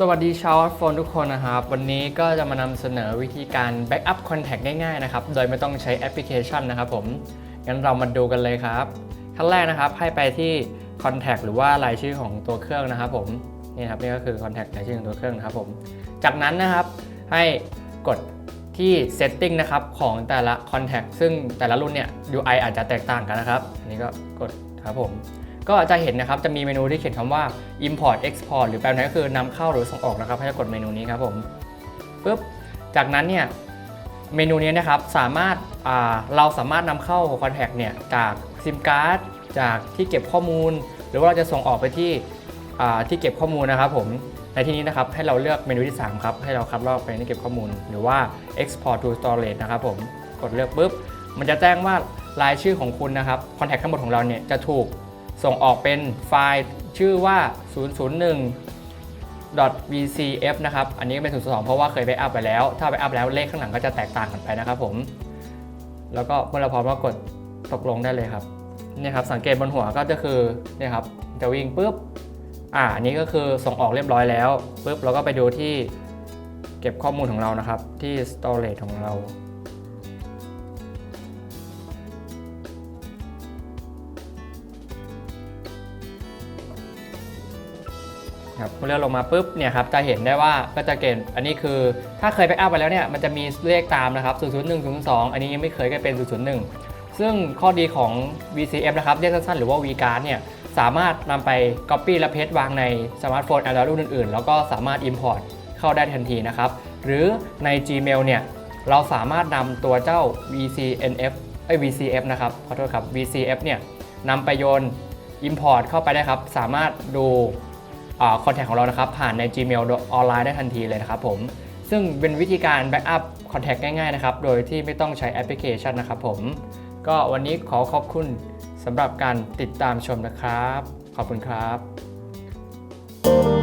สวัสดีชาวโฟนทุกคนนะครับ วันนี้ก็จะมานำเสนอวิธีการแบ็กอัพคอนแทคง่ายๆนะครับ โดยไม่ต้องใช้แอปพลิเคชันนะครับผม งั้นเรามาดูกันเลยครับ ขั้นแรกนะครับ ให้ไปที่ Contact หรือว่ารายชื่อของตัวเครื่องนะครับผม นี่ครับนี่ก็คือ Contact รายชื่อของตัวเครื่องนะครับผม จากนั้นนะครับให้กดที่ Setting นะครับของแต่ละ Contact ซึ่งแต่ละรุ่นเนี่ย UI อาจจะแตกต่างกันนะครับ อันนี้ก็กดครับผม ก็จะเห็นนะครับจะมีเมนูที่เขียนคำว่า import export หรือแปลไทยก็คือนำเข้าหรือส่งออกนะครับ ให้กดเมนูนี้ครับผมปุ๊บจากนั้นเนี่ยเมนูนี้นะครับสามารถเราสามารถนำเข้า Contact เนี่ยจากซิมการ์ดจากที่เก็บข้อมูล หรือว่าเราจะส่งออกไปที่ที่เก็บข้อมูลนะครับผมในที่นี้นะครับให้เราเลือกเมนูที่ 3 ครับ ให้เราคัดลอกไปที่เก็บข้อมูล หรือว่า export to storage นะครับผมกดเลือกปุ๊บ มันจะแจ้งว่ารายชื่อของคุณนะครับ Contact ทั้งหมดของเราเนี่ยจะถูก ส่งออกเป็นไฟล์ชื่อว่า 001 .vcf นะครับ อันนี้ก็เป็น002 เพราะว่าเคยไปอัพไปแล้ว ถ้าไปอัพแล้วเลขข้างหลังก็จะแตกต่างกันไปนะครับผม แล้วก็เมื่อเราพร้อมก็กดตกลงได้เลยครับนี่ครับ สังเกตบนหัวก็จะคือเนี่ยครับ จะวิ่งปุ๊บ อ่าอันนี้ก็คือส่งออกเรียบร้อยแล้วปุ๊บเราก็ไปดูที่เก็บข้อมูลของเรานะครับ ที่ storage ของเรา ครับเมื่อเลื่อนลงมาปุ๊บเนี่ยครับจะเห็นได้ว่าก็จะเกณฑ์อันนี้คือถ้าเคยไปอัพไปแล้วเนี่ยมันจะมีเลขตามนะครับ001 02 อันนี้ยังไม่เคยก็เป็น 001 ซึ่งข้อดีของ VCF นะครับเรียกสั้นๆหรือว่า vCard เนี่ยสามารถนำไป Copy และ Paste วางในสมาร์ทโฟน Android รุ่นอื่นๆ แล้วก็สามารถ Import เข้าได้ทันทีนะครับหรือใน Gmail เนี่ยเราสามารถนำตัวเจ้า VCNF เอ้ย VCF นะครับขอโทษครับ VCF เนี่ยนำไปโยน Import เข้าไปได้ครับ สามารถดู คอนแทคของเรานะครับผ่านใน Gmail ออนไลน์ได้ทันทีเลยนะครับผมซึ่งเป็นวิธีการแบ็กอัพคอนแทคง่ายๆนะครับ โดยที่ไม่ต้องใช้แอปพลิเคชันนะครับผม ก็วันนี้ขอขอบคุณสำหรับการติดตามชมนะครับ ขอบคุณครับ